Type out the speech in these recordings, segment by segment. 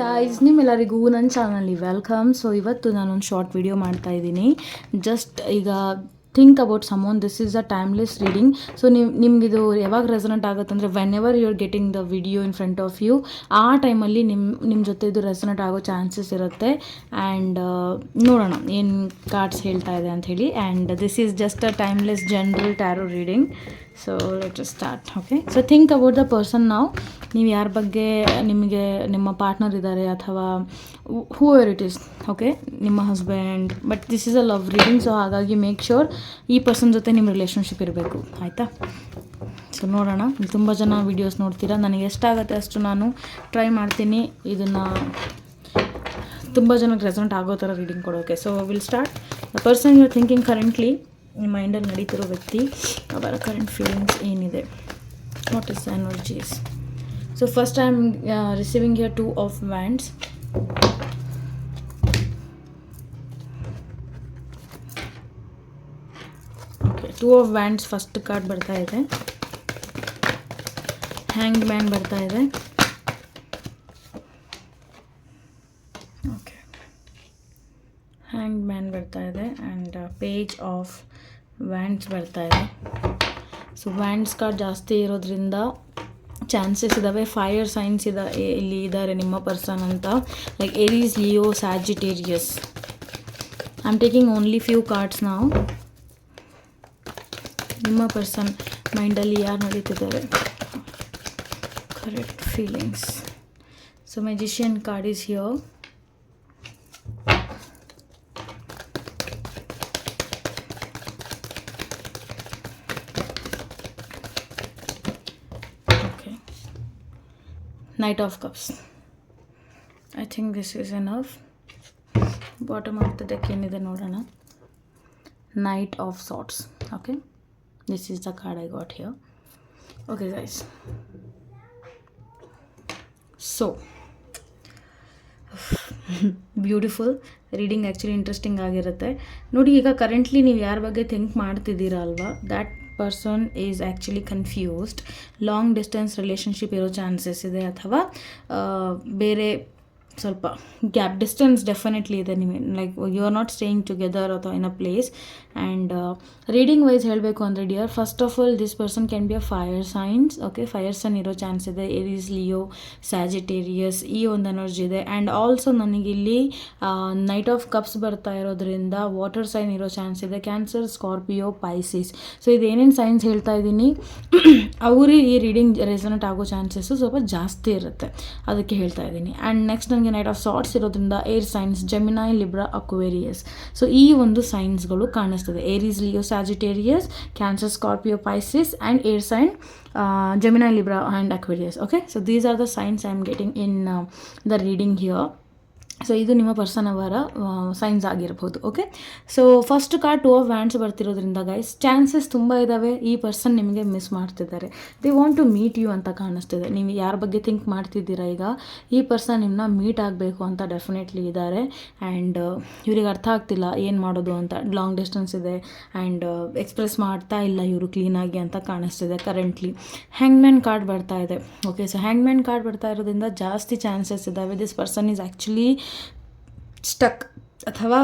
Guys ನಿಮ್ಮೆಲ್ಲರಿಗೂ ನನ್ನ ಚಾನಲ್ಲಿ welcome so ಇವತ್ತು ನಾನೊಂದು ಶಾರ್ಟ್ ವಿಡಿಯೋ ಮಾಡ್ತಾ ಇದ್ದೀನಿ. ಜಸ್ಟ್ ಈಗ think about someone this is a timeless reading so ನೀವು ನಿಮಗಿದು ಯಾವಾಗ ರೆಸನೆಂಟ್ ಆಗುತ್ತೆ ಅಂದರೆ whenever you are getting the video in front of you ಆ ಟೈಮಲ್ಲಿ ನಿಮ್ಮ ನಿಮ್ಮ ಜೊತೆ ಇದು ರೆಸನೆಂಟ್ ಆಗೋ ಚಾನ್ಸಸ್ ಇರುತ್ತೆ. ಆ್ಯಂಡ್ ನೋಡೋಣ ಏನು ಕಾರ್ಡ್ಸ್ ಹೇಳ್ತಾ ಇದೆ ಅಂಥೇಳಿ and this is just a timeless general tarot reading so let start okay so think about the person ನಾವು ನೀವು ಯಾರ ಬಗ್ಗೆ, ನಿಮಗೆ ನಿಮ್ಮ ಪಾರ್ಟ್ನರ್ ಇದ್ದಾರೆ ಅಥವಾ whoever it is okay ನಿಮ್ಮ husband but this is a love reading so ಹಾಗಾಗಿ ಮೇಕ್ ಶ್ಯೂರ್ ಈ ಪರ್ಸನ್ ಜೊತೆ ನಿಮ್ಮ ರಿಲೇಷನ್ಶಿಪ್ ಇರಬೇಕು, ಆಯಿತಾ? ಸೊ ನೋಡೋಣ. ತುಂಬ ಜನ ವೀಡಿಯೋಸ್ ನೋಡ್ತೀರಾ. ನನಗೆ ಎಷ್ಟಾಗುತ್ತೆ ಅಷ್ಟು ನಾನು ಟ್ರೈ ಮಾಡ್ತೀನಿ. ಇದನ್ನು ತುಂಬ ಜನಕ್ಕೆ ರೆಸಲ್ಟ್ ಆಗೋ ಥರ ರೀಡಿಂಗ್ ಕೊಡೋಕೆ. So will start the person you thinking currently ಮೈಂಡಲ್ಲಿ ನಡೀತಿರೋ ವ್ಯಕ್ತಿ, ಅವರ ಕರೆಂಟ್ ಫೀಲಿಂಗ್ಸ್ ಏನಿದೆ? What is energies so first I am receiving your two of wands okay two of wands first card ಬರ್ತಾ ಇದೆ. ಹ್ಯಾಂಗ್ ಮ್ಯಾನ್ ಬರ್ತಾ ಇದೆ. ಓಕೆ ಹ್ಯಾಂಗ್ ಮ್ಯಾನ್ ಬರ್ತಾ ಇದೆ ಆ್ಯಂಡ್ ಪೇಜ್ ಆಫ್ ವ್ಯಾಂಡ್ಸ್ ಇದೆ. ಸೊ ವ್ಯಾಂಡ್ಸ್ ಕಾರ್ಡ್ ಜಾಸ್ತಿ ಇರೋದ್ರಿಂದ ಚಾನ್ಸಸ್ ಇದ್ದಾವೆ ಫೈರ್ ಸೈನ್ಸ್ ಇದ ಇಲ್ಲಿ ಇದ್ದಾರೆ ನಿಮ್ಮ ಪರ್ಸನ್ ಅಂತ. Like Aries Leo Sagittarius I am taking only few cards ನಾವು ನಿಮ್ಮ ಪರ್ಸನ್ ಮೈಂಡಲ್ಲಿ ಯಾರು ನಡೀತಿದ್ದಾರೆ? Correct feelings so magician card is here Knight of Cups. I think this is enough. Bottom of the deck ಏನಿದೆ ನೋಡೋಣ. Knight of swords. Okay this is the card I got here okay guys so beautiful reading actually interesting ಆಗಿರುತ್ತೆ. ನೋಡಿ, ಈಗ currently ನೀವು ಯಾರ ಬಗ್ಗೆ think ಮಾಡ್ತಿದ್ದೀರಾ ಅಲ್ವಾ? That person is actually confused long distance relationship ಇರೋ ಚಾನ್ಸಸ್ ಇದೆ ಅಥವಾ ಆ, ಬೇರೆ ಸ್ವಲ್ಪ ಗ್ಯಾಪ್ ಡಿಸ್ಟೆನ್ಸ್ ಡೆಫಿನೆಟ್ಲಿ ಇದೆ ನಿಮಗೆ like you are not staying together ಅಥವಾ in a place and reading wise ಹೇಳಬೇಕು ಅಂದರೆ dear first of all this person can be a fire signs okay fire sign ಇರೋ ಚಾನ್ಸ್ ಇದೆ. ಎರೀಸ್ ಲಿಯೋ ಸ್ಯಾಜಿಟೇರಿಯಸ್ ಈ ಒಂದು energy ಇದೆ. And also ನನಗಿಲ್ಲಿ knight of cups ಬರ್ತಾ ಇರೋದ್ರಿಂದ ವಾಟರ್ ಸೈನ್ ಇರೋ ಚಾನ್ಸ್ ಇದೆ. ಕ್ಯಾನ್ಸರ್ ಸ್ಕಾರ್ಪಿಯೋ ಪೈಸಿಸ್ ಸೊ ಇದೇನೇನು ಸೈನ್ಸ್ ಹೇಳ್ತಾ ಇದ್ದೀನಿ? ಅವರಿಗೆ ಈ ರೀಡಿಂಗ್ ರೆಸನೆಟ್ ಆಗೋ ಚಾನ್ಸಸ್ಸು ಸ್ವಲ್ಪ ಜಾಸ್ತಿ ಇರುತ್ತೆ. ಅದಕ್ಕೆ ಹೇಳ್ತಾ ಇದ್ದೀನಿ. ಆ್ಯಂಡ್ ನೆಕ್ಸ್ಟ್ ನನಗೆ ನೈಟ್ ಆಫ್ ಸಾಟ್ಸ್ ಇರೋದ್ರಿಂದ air signs Gemini Libra Aquarius so ಈ ಒಂದು ಸೈನ್ಸ್ಗಳು ಕಾಣಿಸ್ತದೆ. Aries Leo Sagittarius Cancer Scorpio Pisces and air sign Gemini Libra and Aquarius okay so these are the signs I am getting in the reading here so ಇದು ನಿಮ್ಮ person ಅವರ signs ಆಗಿರ್ಬೋದು okay so first card two of wands ಬರ್ತಿರೋದ್ರಿಂದ guys chances ತುಂಬ ಇದ್ದಾವೆ ಈ person ನಿಮಗೆ miss ಮಾಡ್ತಿದ್ದಾರೆ. They want to meet you ಅಂತ ಕಾಣಿಸ್ತಿದೆ. ನೀವು ಯಾರ ಬಗ್ಗೆ ಥಿಂಕ್ ಮಾಡ್ತಿದ್ದೀರಾ ಈಗ? ಈ ಪರ್ಸನ್ ನಿಮ್ಮನ್ನ ಮೀಟ್ ಆಗಬೇಕು ಅಂತ ಡೆಫಿನೆಟ್ಲಿ ಇದ್ದಾರೆ. ಆ್ಯಂಡ್ ಇವ್ರಿಗೆ ಅರ್ಥ ಆಗ್ತಿಲ್ಲ, ಏನು ಮಾಡೋದು ಅಂತ. ಲಾಂಗ್ ಡಿಸ್ಟೆನ್ಸ್ ಇದೆ. ಆ್ಯಂಡ್ ಎಕ್ಸ್ಪ್ರೆಸ್ ಮಾಡ್ತಾ ಇಲ್ಲ ಇವರು ಕ್ಲೀನಾಗಿ ಅಂತ ಕಾಣಿಸ್ತಿದೆ ಕರೆಂಟ್ಲಿ ಹ್ಯಾಂಗ್ ಮ್ಯಾನ್ ಕಾರ್ಡ್ ಬರ್ತಾ ಇದೆ ಓಕೆ ಸೊ ಹ್ಯಾಂಗ್ಮ್ಯಾನ್ ಕಾರ್ಡ್ ಬರ್ತಾ ಇರೋದ್ರಿಂದ ಜಾಸ್ತಿ ಚಾನ್ಸಸ್ ಇದ್ದಾವೆ this person is actually stuck ಅಥವಾ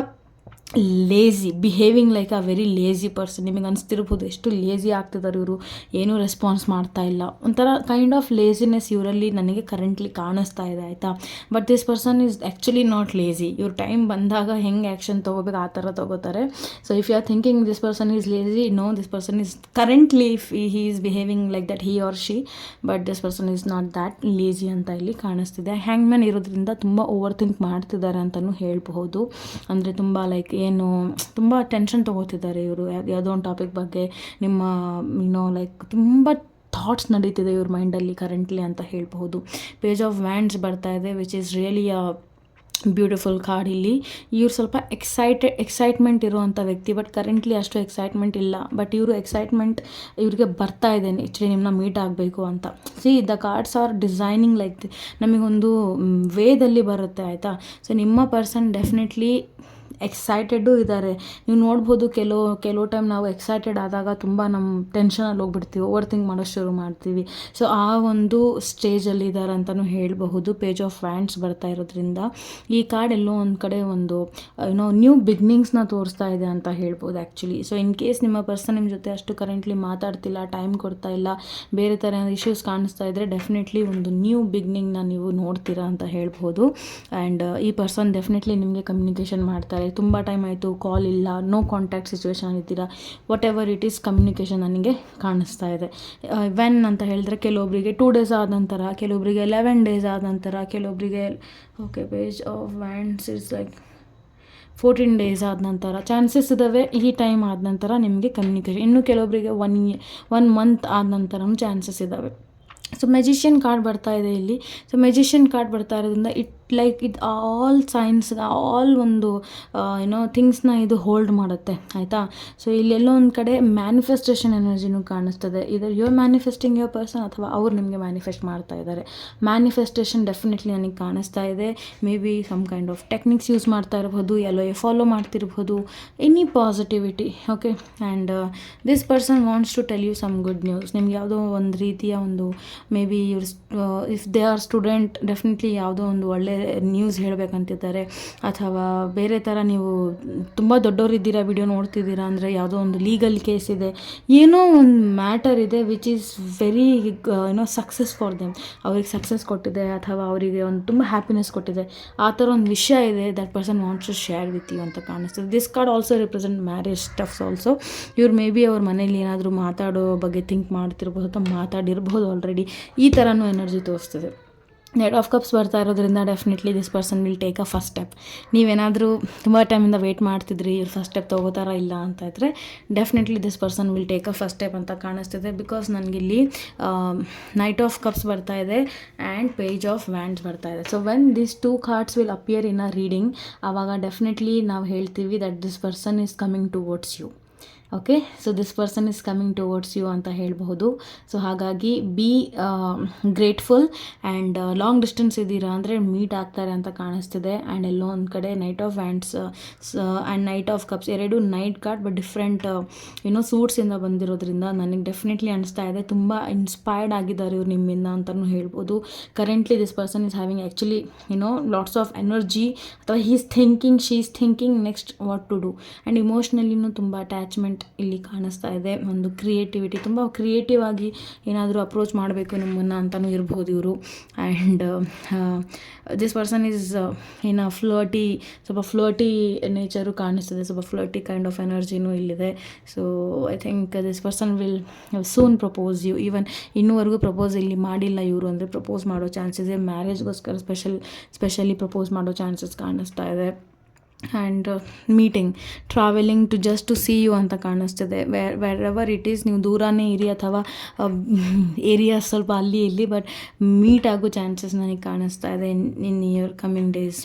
lazy behaving like a very lazy person ನಿಮಗೆ ಅನಿಸ್ತಿರ್ಬೋದು ಎಷ್ಟು ಲೇಝಿ ಆಗ್ತಿದ್ದಾರೆ ಇವರು, ಏನೂ ರೆಸ್ಪಾನ್ಸ್ ಮಾಡ್ತಾ ಇಲ್ಲ. ಒಂಥರ ಕೈಂಡ್ ಆಫ್ ಲೇಸಿನೆಸ್ ಇವರಲ್ಲಿ ನನಗೆ ಕರೆಂಟ್ಲಿ ಕಾಣಿಸ್ತಾ ಇದೆ, ಆಯಿತಾ? But this person is actually not lazy ಇವ್ರ ಟೈಮ್ ಬಂದಾಗ ಹೆಂಗೆ ಆ್ಯಕ್ಷನ್ ತೊಗೋಬೇಕು, ಆ ಥರ ತೊಗೋತಾರೆ. So if you are thinking this person is lazy no this person is currently if he is behaving like that he or she but this person is not that lazy ಅಂತ ಇಲ್ಲಿ ಕಾಣಿಸ್ತಿದೆ. ಹ್ಯಾಂಗ್ man ಇರೋದ್ರಿಂದ ತುಂಬ over think ಮಾಡ್ತಿದ್ದಾರೆ ಅಂತಲೂ ಹೇಳ್ಬಹುದು. ಅಂದರೆ ತುಂಬ ಲೈಕ್ ಏನು, ತುಂಬ ಟೆನ್ಷನ್ ತೊಗೋತಿದ್ದಾರೆ ಇವರು. ಯಾವುದೋ ಒಂದು ಟಾಪಿಕ್ ಬಗ್ಗೆ ನಿಮ್ಮ ಯುನೋ ಲೈಕ್ ತುಂಬ ಥಾಟ್ಸ್ ನಡೀತಿದೆ ಇವ್ರ ಮೈಂಡಲ್ಲಿ ಕರೆಂಟ್ಲಿ ಅಂತ ಹೇಳಬಹುದು. ಪೇಜ್ ಆಫ್ ವ್ಯಾಂಡ್ಸ್ ಬರ್ತಾ ಇದೆ which is really a beautiful card ಇಲ್ಲಿ. ಇವ್ರು ಸ್ವಲ್ಪ ಎಕ್ಸೈಟೆಡ್ ಎಕ್ಸೈಟ್ಮೆಂಟ್ ಇರುವಂಥ ವ್ಯಕ್ತಿ ಬಟ್ ಕರೆಂಟ್ಲಿ ಅಷ್ಟು ಎಕ್ಸೈಟ್ಮೆಂಟ್ ಇಲ್ಲ. ಬಟ್ ಇವರು ಎಕ್ಸೈಟ್ಮೆಂಟ್ ಇವ್ರಿಗೆ ಬರ್ತಾ ಇದೆ ಆ್ಯಕ್ಚುಲಿ ನಿಮ್ಮನ್ನ ಮೀಟ್ ಆಗಬೇಕು ಅಂತ. See the cards are designing like ನಮಗೊಂದು ವೇದಲ್ಲಿ ಬರುತ್ತೆ, ಆಯಿತಾ? ಸೊ ನಿಮ್ಮ ಪರ್ಸನ್ ಡೆಫಿನೆಟ್ಲಿ ಎಕ್ಸೈಟೆಡ್ಡು ಇದ್ದಾರೆ ನೀವು ನೋಡ್ಬೋದು ಕೆಲವು ಕೆಲವು ಟೈಮ್ ನಾವು ಎಕ್ಸೈಟೆಡ್ ಆದಾಗ ತುಂಬ ನಮ್ಮ ಟೆನ್ಷನಲ್ಲಿ ಹೋಗ್ಬಿಡ್ತೀವಿ ಓವರ್ ಥಿಂಕ್ ಮಾಡೋ ಶುರು ಮಾಡ್ತೀವಿ. ಸೊ ಆ ಒಂದು ಸ್ಟೇಜಲ್ಲಿ ಇದ್ದಾರೆ ಅಂತಲೂ ಹೇಳಬಹುದು ಪೇಜ್ ಆಫ್ ವ್ಯಾಂಡ್ಸ್ ಬರ್ತಾ ಇರೋದ್ರಿಂದ. ಈ ಕಾರ್ಡ್ ಎಲ್ಲೋ ಒಂದು ಕಡೆ ಒಂದು ಏನೋ ನ್ಯೂ ಬಿಗ್ನಿಂಗ್ಸ್ನ ತೋರಿಸ್ತಾ ಇದೆ ಅಂತ ಹೇಳ್ಬೋದು ಆ್ಯಕ್ಚುಲಿ ಸೊ ಇನ್ ಕೇಸ್ ನಿಮ್ಮ ಪರ್ಸನ್ ನಿಮ್ಮ ಜೊತೆ ಅಷ್ಟು ಕರೆಂಟ್ಲಿ ಮಾತಾಡ್ತಿಲ್ಲ ಟೈಮ್ ಕೊಡ್ತಾ ಇಲ್ಲ, ಬೇರೆ ಥರ ಇಶ್ಯೂಸ್ ಕಾಣಿಸ್ತಾ ಇದ್ದರೆ ಡೆಫಿನೆಟ್ಲಿ ಒಂದು ನ್ಯೂ ಬಿಗ್ನಿಂಗ್ನ ನೀವು ನೋಡ್ತೀರಾ ಅಂತ ಹೇಳ್ಬೋದು. ಆ್ಯಂಡ್ ಈ ಪರ್ಸನ್ ಡೆಫಿನೆಟ್ಲಿ ನಿಮಗೆ ಕಮ್ಯುನಿಕೇಷನ್ ಮಾಡ್ತಾರೆ ತುಂಬ ಟೈಮ್ ಆಯಿತು ಕಾಲ್ ಇಲ್ಲ ನೋ ಕಾಂಟ್ಯಾಕ್ಟ್ ಸಿಚುವೇಶನ್ ಇದ್ದೀರಾ whatever it is communication ನನಗೆ ಕಾಣಿಸ್ತಾ ಇದೆ. ವೆನ್ ಅಂತ ಹೇಳಿದ್ರೆ ಕೆಲವೊಬ್ಬರಿಗೆ ಟೂ ಡೇಸ್ ಆದ ನಂತರ ಕೆಲವೊಬ್ಬರಿಗೆ ಲೆವೆನ್ ಡೇಸ್ ಆದ ನಂತರ ಕೆಲವೊಬ್ಬರಿಗೆ okay page of wands is like fourteen days ಆದ ನಂತರ ಚಾನ್ಸಸ್ ಇದ್ದಾವೆ ಈ ಟೈಮ್ ಆದ ನಂತರ ನಿಮಗೆ ಕಮ್ಯುನಿಕೇಷನ್ ಇನ್ನು ಕೆಲವೊಬ್ಬರಿಗೆ ಒನ್ ಒನ್ ಮಂತ್ ಆದ ನಂತರನೂ ಚಾನ್ಸಸ್ ಇದ್ದಾವೆ ಸೊ ಮೆಜಿಷಿಯನ್ ಕಾರ್ಡ್ ಬರ್ತಾ ಇದೆ ಇಲ್ಲಿ. ಸೊ ಮೆಜಿಷಿಯನ್ ಕಾರ್ಡ್ ಬರ್ತಾ ಇರೋದ್ರಿಂದ ಇಟ್ ಲೈಕ್ ಇದು ಆಲ್ ಸೈನ್ಸ್ ಆಲ್ ಒಂದು ಏನೋ ಥಿಂಗ್ಸ್ನ ಇದು ಹೋಲ್ಡ್ ಮಾಡುತ್ತೆ. ಆಯಿತಾ? ಸೊ ಇಲ್ಲೆಲ್ಲೋ ಒಂದು ಕಡೆ ಮ್ಯಾನಿಫೆಸ್ಟೇಷನ್ ಎನರ್ಜಿನೂ ಕಾಣಿಸ್ತದೆ. ಇದರ್ ಯುವರ್ ಮ್ಯಾನಿಫೆಸ್ಟಿಂಗ್ ಯುವರ್ ಪರ್ಸನ್ ಅಥವಾ ಅವ್ರು ನಿಮಗೆ ಮ್ಯಾನಿಫೆಸ್ಟ್ ಮಾಡ್ತಾ ಇದ್ದಾರೆ. ಮ್ಯಾನಿಫೆಸ್ಟೇಷನ್ ಡೆಫಿನೆಟ್ಲಿ ನನಗೆ ಕಾಣಿಸ್ತಾ ಇದೆ. Maybe some kind of techniques use ಮಾಡ್ತಾ ಇರ್ಬೋದು ಎಲ್ಲೋ follow ಮಾಡ್ತಿರ್ಬೋದು any positivity okay and this person wants to tell you some good news ನಿಮ್ಗೆ ಯಾವುದೋ ಒಂದು ರೀತಿಯ ಒಂದು ಮೇ ಬಿ ಇವ್ರ if they are student definitely ಯಾವುದೋ ಒಂದು ಒಳ್ಳೆ ನ್ಯೂಸ್ ಹೇಳಬೇಕಂತಿದ್ದಾರೆ. ಅಥವಾ ಬೇರೆ ಥರ ನೀವು ತುಂಬ ದೊಡ್ಡವರಿದ್ದೀರಾ ವಿಡಿಯೋ ನೋಡ್ತಿದ್ದೀರಾ ಅಂದರೆ ಯಾವುದೋ ಒಂದು ಲೀಗಲ್ ಕೇಸ್ ಇದೆ. ಏನೋ ಒಂದು ಮ್ಯಾಟರ್ ಇದೆ ವಿಚ್ ಈಸ್ ವೆರಿ ಏನೋ ಸಕ್ಸಸ್ ಫಾರ್ ದೆಮ್ ಅವ್ರಿಗೆ ಸಕ್ಸಸ್ ಕೊಟ್ಟಿದೆ ಅಥವಾ ಅವರಿಗೆ ಒಂದು ತುಂಬ ಹ್ಯಾಪಿನೆಸ್ ಕೊಟ್ಟಿದೆ. ಆ ಥರ ಒಂದು ವಿಷಯ ಇದೆ that person wants to share with you ಅಂತ ಕಾಣಿಸ್ತದೆ. This card also represent marriage stuffs also ಇವ್ರು ಮೇ ಬಿ ಅವ್ರ ಮನೇಲಿ ಏನಾದರೂ ಮಾತಾಡೋ ಬಗ್ಗೆ ಥಿಂಕ್ ಮಾಡ್ತಿರ್ಬೋದು ಅಥವಾ ಮಾತಾಡಿರ್ಬೋದು ಆಲ್ರೆಡಿ ಈ ಥರನೂ ಎನರ್ಜಿ ತೋರಿಸ್ತದೆ. ನೆಟ್ ಆಫ್ ಕಪ್ಸ್ ಬರ್ತಾ ಇರೋದ್ರಿಂದ definitely this person will take a first step ನೀವೇನಾದರೂ ತುಂಬ ಟೈಮಿಂದ ವೆಯ್ಟ್ ಮಾಡ್ತಿದ್ರಿ, ಇವ್ರು ಫಸ್ಟ್ ಸ್ಟೆಪ್ ತೊಗೋತಾರ ಇಲ್ಲ ಅಂತ ಇದ್ದರೆ definitely this person will take a first step ಅಂತ ಕಾಣಿಸ್ತಿದೆ. ಬಿಕಾಸ್ ನನಗಿಲ್ಲಿ ನೈಟ್ ಆಫ್ ಕಪ್ಸ್ ಬರ್ತಾ ಇದೆ ಆ್ಯಂಡ್ ಪೇಜ್ ಆಫ್ ವ್ಯಾಂಡ್ಸ್ ಬರ್ತಾ ಇದೆ. So when this two cards will appear in a reading ಆವಾಗ ಡೆಫಿನೆಟ್ಲಿ ನಾವು ಹೇಳ್ತೀವಿ that this person is coming towards you okay so this person is coming towards you ಅಂತ ಹೇಳಬಹುದು. So ಹಾಗಾಗಿ be grateful and long distance ಇದ್ದೀರಾ ಅಂದರೆ meet ಆಗ್ತಾರೆ ಅಂತ ಕಾಣಿಸ್ತಿದೆ. ಆ್ಯಂಡ್ ಎಲ್ಲೋ ಒಂದು ಕಡೆ knight of hands and knight of cups ಎರಡು ನೈಟ್ ಕಾರ್ಡ್ ಬಟ್ ಡಿಫ್ರೆಂಟ್ ಏನೋ ಸೂಟ್ಸಿಂದ ಬಂದಿರೋದ್ರಿಂದ ನನಗೆ ಡೆಫಿನೆಟ್ಲಿ ಅನಿಸ್ತಾ ಇದೆ. ತುಂಬ ಇನ್ಸ್ಪೈರ್ಡ್ ಆಗಿದ್ದಾರೆ ಇವ್ರು ನಿಮ್ಮಿಂದ ಅಂತಲೂ ಹೇಳ್ಬೋದು currently this person is having actually you know lots of energy ಅಥವಾ he's thinking she is thinking next what to do and ಇಮೋಷ್ನಲಿನೂ ತುಂಬ ಅಟ್ಯಾಚ್ಮೆಂಟ್ ಇಲ್ಲಿ ಕಾಣಿಸ್ತಾ ಇದೆ. ಒಂದು ಕ್ರಿಯೇಟಿವಿಟಿ ತುಂಬ ಕ್ರಿಯೇಟಿವ್ ಆಗಿ ಏನಾದರೂ ಅಪ್ರೋಚ್ ಮಾಡಬೇಕು ನಿಮ್ಮನ್ನು ಅಂತಲೂ ಇರ್ಬೋದು ಇವರು. And this person is a flirty ಸ್ವಲ್ಪ ಫ್ಲರ್ಟಿ ನೇಚರು ಕಾಣಿಸ್ತದೆ. ಸ್ವಲ್ಪ ಫ್ಲರ್ಟಿ ಕೈಂಡ್ ಆಫ್ ಎನರ್ಜಿನೂ ಇಲ್ಲಿದೆ. So I think this person will soon propose you even ಇನ್ನೂವರೆಗೂ propose ಇಲ್ಲಿ ಮಾಡಿಲ್ಲ ಇವರು ಅಂದರೆ ಪ್ರಪೋಸ್ ಮಾಡೋ ಚಾನ್ಸಸ್ ಇದೆ ಮ್ಯಾರೇಜ್ಗೋಸ್ಕರ ಸ್ಪೆಷಲ್ ಸ್ಪೆಷಲಿ ಪ್ರಪೋಸ್ ಮಾಡೋ ಚಾನ್ಸಸ್ ಕಾಣಿಸ್ತಾ ಇದೆ. And meeting travelling to just to see you ಅಂತ ಕಾಣಿಸ್ತಿದೆ. Where wherever it is ನೀವು ದೂರನೇ ಇರಿ ಅಥವಾ ಏರಿಯಾ ಸ್ವಲ್ಪ ಅಲ್ಲಿ, ಇಲ್ಲಿ ಬಟ್ ಮೀಟ್ ಆಗೋ ಚಾನ್ಸಸ್ ನನಗೆ ಕಾಣಿಸ್ತಾ ಇದೆ in in year coming days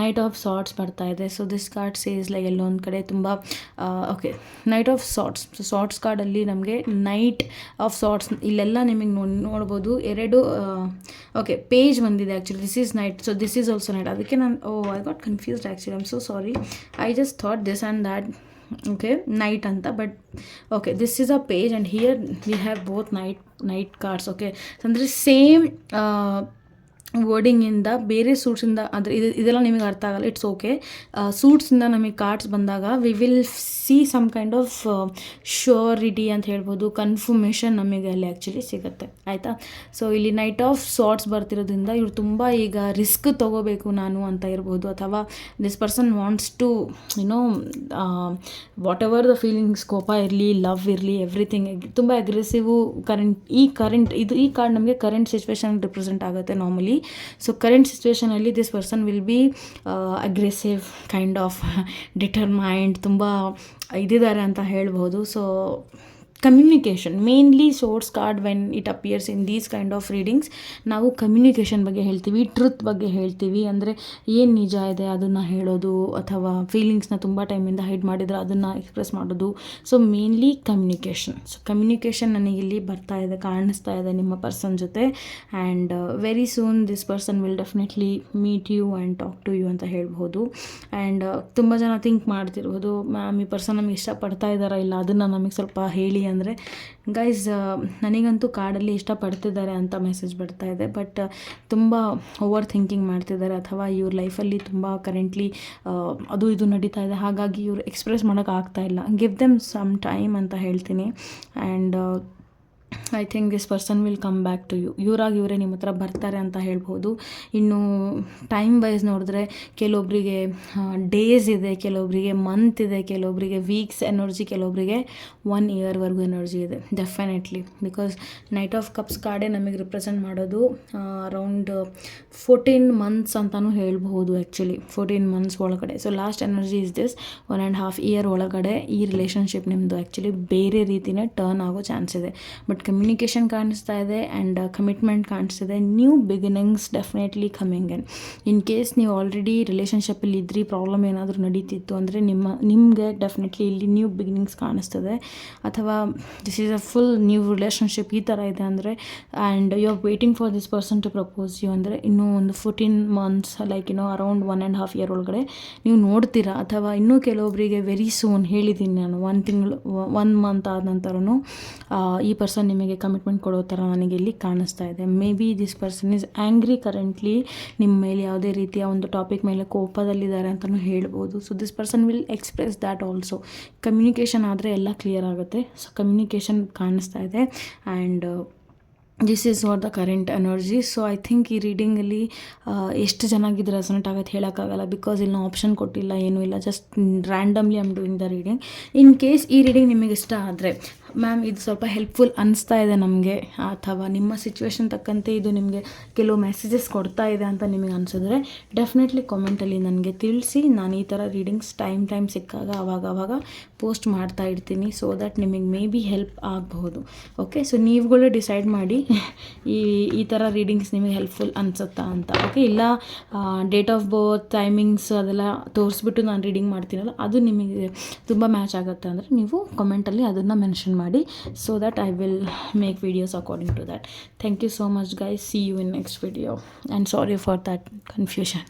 knight of swords ಬರ್ತಾ ಇದೆ. So this card says like ಎಲ್ಲೊಂದು ಕಡೆ ತುಂಬ okay knight of swords so swords ಕಾರ್ಡಲ್ಲಿ ನಮಗೆ ನೈಟ್ ಆಫ್ ಸಾಟ್ಸ್ ಇಲ್ಲೆಲ್ಲ ನಿಮಗೆ ನೋಡ್ಬೋದು. ಎರಡು ಓಕೆ ಪೇಜ್ ಬಂದಿದೆ actually this is knight so this is also knight ಅದಕ್ಕೆ ನಾನು, ಓ I got confused actually I'm so sorry I just thought this and that okay knight ಅಂತ. But okay this is a page and here we have both knight knight cards okay ಅಂದರೆ same ವರ್ಡಿಂಗಿಂದ ಬೇರೆ ಸೂಟ್ಸಿಂದ ಅಂದರೆ ಇದು, ಇದೆಲ್ಲ ನಿಮಗೆ ಅರ್ಥ ಆಗಲ್ಲ ಇಟ್ಸ್ ಓಕೆ ಸೂಟ್ಸಿಂದ ನಮಗೆ ಕಾರ್ಡ್ಸ್ ಬಂದಾಗ we will see some kind of surety ಅಂತ ಹೇಳ್ಬೋದು ಕನ್ಫರ್ಮೇಷನ್ ನಮಗೆ ಅಲ್ಲಿ ಆ್ಯಕ್ಚುಲಿ ಸಿಗುತ್ತೆ. ಆಯಿತಾ? ಸೊ ಇಲ್ಲಿ ನೈಟ್ ಆಫ್ ಶಾರ್ಟ್ಸ್ ಬರ್ತಿರೋದ್ರಿಂದ ಇವ್ರು ತುಂಬ ಈಗ ರಿಸ್ಕ್ ತೊಗೋಬೇಕು ನಾನು ಅಂತ ಇರ್ಬೋದು, ಅಥವಾ this person wants to you know whatever the feelings ಕೋಪ ಇರಲಿ ಲವ್ ಇರಲಿ ಎವ್ರಿಥಿಂಗ್ ತುಂಬ ಅಗ್ರೆಸಿವು ಕರೆಂಟ್ ಈ ಕರೆಂಟ್ ಇದು ಈ ಕಾರ್ಡ್ ನಮಗೆ ಕರೆಂಟ್ ಸಿಚುವೇಶನ್ ರಿಪ್ರೆಸೆಂಟ್ ಆಗುತ್ತೆ normally so current ಸಿಚುವೇಷನಲ್ಲಿ this person will be aggressive kind of determined ತುಂಬ ಇದಿದ್ದಾರೆ ಅಂತ ಹೇಳ್ಬೋದು so communication mainly source card when it appears in these kind of readings ನಾವು ಕಮ್ಯುನಿಕೇಷನ್ ಬಗ್ಗೆ ಹೇಳ್ತೀವಿ ಟ್ರುತ್ ಬಗ್ಗೆ ಹೇಳ್ತೀವಿ. ಅಂದರೆ ಏನು ನಿಜ ಇದೆ ಅದನ್ನು ಹೇಳೋದು ಅಥವಾ ಫೀಲಿಂಗ್ಸ್ನ ತುಂಬ ಟೈಮಿಂದ ಹೈಡ್ ಮಾಡಿದರೆ ಅದನ್ನು ಎಕ್ಸ್ಪ್ರೆಸ್ ಮಾಡೋದು. So mainly communication so communication ನನಗಿಲ್ಲಿ ಬರ್ತಾ ಇದೆ, ಕಾಣಿಸ್ತಾ ಇದೆ ನಿಮ್ಮ ಪರ್ಸನ್ ಜೊತೆ. And very soon this person will definitely meet you and talk to you ಅಂತ ಹೇಳ್ಬೋದು ಆ್ಯಂಡ್ ತುಂಬ ಜನ ಥಿಂಕ್ ಮಾಡ್ತಿರ್ಬೋದು, ಮ್ಯಾಮ್, ಈ ಪರ್ಸನ್ ನಮಗೆ ಇಷ್ಟಪಡ್ತಾ ಇದ್ದಾರಾ ಇಲ್ಲ? ಅದನ್ನು ನಮಗೆ ಸ್ವಲ್ಪ ಹೇಳಿ ಅಂದರೆ ಗೈಸ್ ನನಗಂತೂ ಕಾಡಲ್ಲಿ ಇಷ್ಟಪಡ್ತಿದ್ದಾರೆ ಅಂತ ಮೆಸೇಜ್ ಬರ್ತಾ ಇದೆ ಬಟ್ ತುಂಬ ಓವರ್ ಥಿಂಕಿಂಗ್ ಮಾಡ್ತಿದ್ದಾರೆ ಅಥವಾ ಇವ್ರ ಲೈಫಲ್ಲಿ ತುಂಬ ಕರೆಂಟ್ಲಿ ಅದು ಇದು ನಡೀತಾ ಇದೆ, ಹಾಗಾಗಿ ಇವ್ರು ಎಕ್ಸ್ಪ್ರೆಸ್ ಮಾಡೋಕ್ಕಾಗ್ತಾ ಇಲ್ಲ. ಗಿವ್ ದೆಮ್ ಸಮ್ ಟೈಮ್ ಅಂತ ಹೇಳ್ತೀನಿ. And I think this person will come back to you ಇವರಾಗಿ ಇವರೇ ನಿಮ್ಮ ಹತ್ರ ಬರ್ತಾರೆ ಅಂತ ಹೇಳ್ಬೋದು. ಇನ್ನು ಟೈಮ್ ವೈಸ್ ನೋಡಿದ್ರೆ ಕೆಲವೊಬ್ಬರಿಗೆ ಡೇಸ್ ಇದೆ ಕೆಲವೊಬ್ಬರಿಗೆ ಮಂತ್ ಇದೆ ಕೆಲವೊಬ್ಬರಿಗೆ ವೀಕ್ಸ್ ಎನರ್ಜಿ ಕೆಲವೊಬ್ಬರಿಗೆ ಒನ್ ಇಯರ್ವರೆಗೂ ಎನರ್ಜಿ ಇದೆ. Definitely because knight of cups ಕಾರ್ಡೇ ನಮಗೆ ರಿಪ್ರೆಸೆಂಟ್ ಮಾಡೋದು ಅರೌಂಡ್ ಫೋರ್ಟೀನ್ ಮಂತ್ಸ್ ಅಂತಲೂ ಹೇಳ್ಬೋದು ಆ್ಯಕ್ಚುಲಿ ಫೋರ್ಟೀನ್ ಮಂತ್ಸ್ ಒಳಗಡೆ. So last energy is this one and half year ಒಳಗಡೆ ಈ ರಿಲೇಷನ್ಶಿಪ್ ನಿಮ್ಮದು ಆ್ಯಕ್ಚುಲಿ ಬೇರೆ ರೀತಿಯೇ ಟರ್ನ್ ಆಗೋ ಚಾನ್ಸ್ ಇದೆ. ಬಟ್ ಕಮ್ಯುನಿಕೇಷನ್ ಕಾಣಿಸ್ತಾ ಇದೆ ಆ್ಯಂಡ್ ಕಮಿಟ್ಮೆಂಟ್ ಕಾಣಿಸ್ತಿದೆ new beginnings definitely coming in in case ನೀವು ಆಲ್ರೆಡಿ ರಿಲೇಷನ್ಶಿಪ್ಪಲ್ಲಿ ಇದ್ರಿ ಪ್ರಾಬ್ಲಮ್ ಏನಾದರೂ ನಡೀತಿತ್ತು ಅಂದರೆ ನಿಮ್ಮ, ನಿಮಗೆ ಡೆಫಿನೆಟ್ಲಿ ಇಲ್ಲಿ ನ್ಯೂ ಬಿಗಿನಿಂಗ್ಸ್ ಕಾಣಿಸ್ತದೆ. ಅಥವಾ this is a full new relationship ಈ ಥರ ಇದೆ ಅಂದರೆ and you are waiting for this person to propose you ಅಂದರೆ ಇನ್ನೂ ಒಂದು ಫೋರ್ಟೀನ್ ಮಂತ್ಸ್ ಲೈಕ್ ಇನ್ನೂ around one and half year ಒಳಗಡೆ ನೀವು ನೋಡ್ತೀರಾ? ಅಥವಾ ಇನ್ನೂ ಕೆಲವೊಬ್ಬರಿಗೆ ವೆರಿ ಸೂನ್ ಹೇಳಿದ್ದೀನಿ ನಾನು ಒನ್ ತಿಂಗಳು ಒನ್ ಮಂತ್ ಆದ ನಂತರನೂ ಈ ಪರ್ಸನ್ ನಿಮಗೆ ಕಮಿಟ್ಮೆಂಟ್ ಕೊಡೋ ಥರ ನನಗೆ ಇಲ್ಲಿ ಕಾಣಿಸ್ತಾ ಇದೆ. Maybe this person is angry currently ನಿಮ್ಮ ಮೇಲೆ ಯಾವುದೇ ರೀತಿಯ ಒಂದು ಟಾಪಿಕ್ ಮೇಲೆ ಕೋಪದಲ್ಲಿದ್ದಾರೆ ಅಂತಲೂ ಹೇಳ್ಬೋದು. So this person will express that also communication ಆದರೆ ಎಲ್ಲ ಕ್ಲಿಯರ್ ಆಗುತ್ತೆ. ಸೊ ಕಮ್ಯುನಿಕೇಷನ್ ಕಾಣಿಸ್ತಾ ಇದೆ. And this is what the current energy so I think ಈ ರೀಡಿಂಗಲ್ಲಿ ಎಷ್ಟು ಚೆನ್ನಾಗಿದ್ದು ರೆಸನೆಟ್ ಆಗುತ್ತೆ ಹೇಳೋಕ್ಕಾಗಲ್ಲ. ಬಿಕಾಸ್ ಇಲ್ಲಿ ನಾವು ಆಪ್ಷನ್ ಕೊಟ್ಟಿಲ್ಲ, ಏನೂ ಇಲ್ಲ. Just randomly I'm doing the reading in case ಈ ರೀಡಿಂಗ್ ನಿಮಗೆ ಇಷ್ಟ ಆದರೆ ಮ್ಯಾಮ್ ಇದು ಸ್ವಲ್ಪ ಹೆಲ್ಪ್ಫುಲ್ ಅನಿಸ್ತಾ ಇದೆ ನಮಗೆ. ಅಥವಾ ನಿಮ್ಮ ಸಿಚುವೇಶನ್ ತಕ್ಕಂತೆ ಇದು ನಿಮಗೆ ಕೆಲವು ಮೆಸೇಜಸ್ ಕೊಡ್ತಾ ಇದೆ ಅಂತ ನಿಮಗೆ ಅನಿಸಿದ್ರೆ ಡೆಫಿನೆಟ್ಲಿ ಕಾಮೆಂಟಲ್ಲಿ ನನಗೆ ತಿಳಿಸಿ. ನಾನು ಈ ಥರ ರೀಡಿಂಗ್ಸ್ ಟೈಮ್ ಟೈಮ್ ಸಿಕ್ಕಾಗ ಅವಾಗ ಅವಾಗ ಪೋಸ್ಟ್ ಮಾಡ್ತಾ ಇರ್ತೀನಿ ಸೊ ದಟ್ ನಿಮಗೆ ಮೇ ಬಿ ಹೆಲ್ಪ್ ಆಗಬಹುದು. ಓಕೆ ಸೊ ನೀವುಗಳು ಡಿಸೈಡ್ ಮಾಡಿ ಈ ಈ ಥರ ರೀಡಿಂಗ್ಸ್ ನಿಮಗೆ ಹೆಲ್ಪ್ಫುಲ್ ಅನಿಸುತ್ತಾ ಅಂತ. ಓಕೆ ಇಲ್ಲ ಡೇಟ್ ಆಫ್ ಬರ್ತ್ ಟೈಮಿಂಗ್ಸ್ ಅದೆಲ್ಲ ತೋರಿಸ್ಬಿಟ್ಟು ನಾನು ರೀಡಿಂಗ್ ಮಾಡ್ತೀನಲ್ಲ, ಅದು ನಿಮಗೆ ತುಂಬ ಮ್ಯಾಚ್ ಆಗುತ್ತೆ ಅಂದರೆ ನೀವು ಕಮೆಂಟಲ್ಲಿ ಅದನ್ನು ಮೆನ್ಷನ್ ಮಾಡಿ so that I will make videos according to that thank you so much guys see you in next video and sorry for that confusion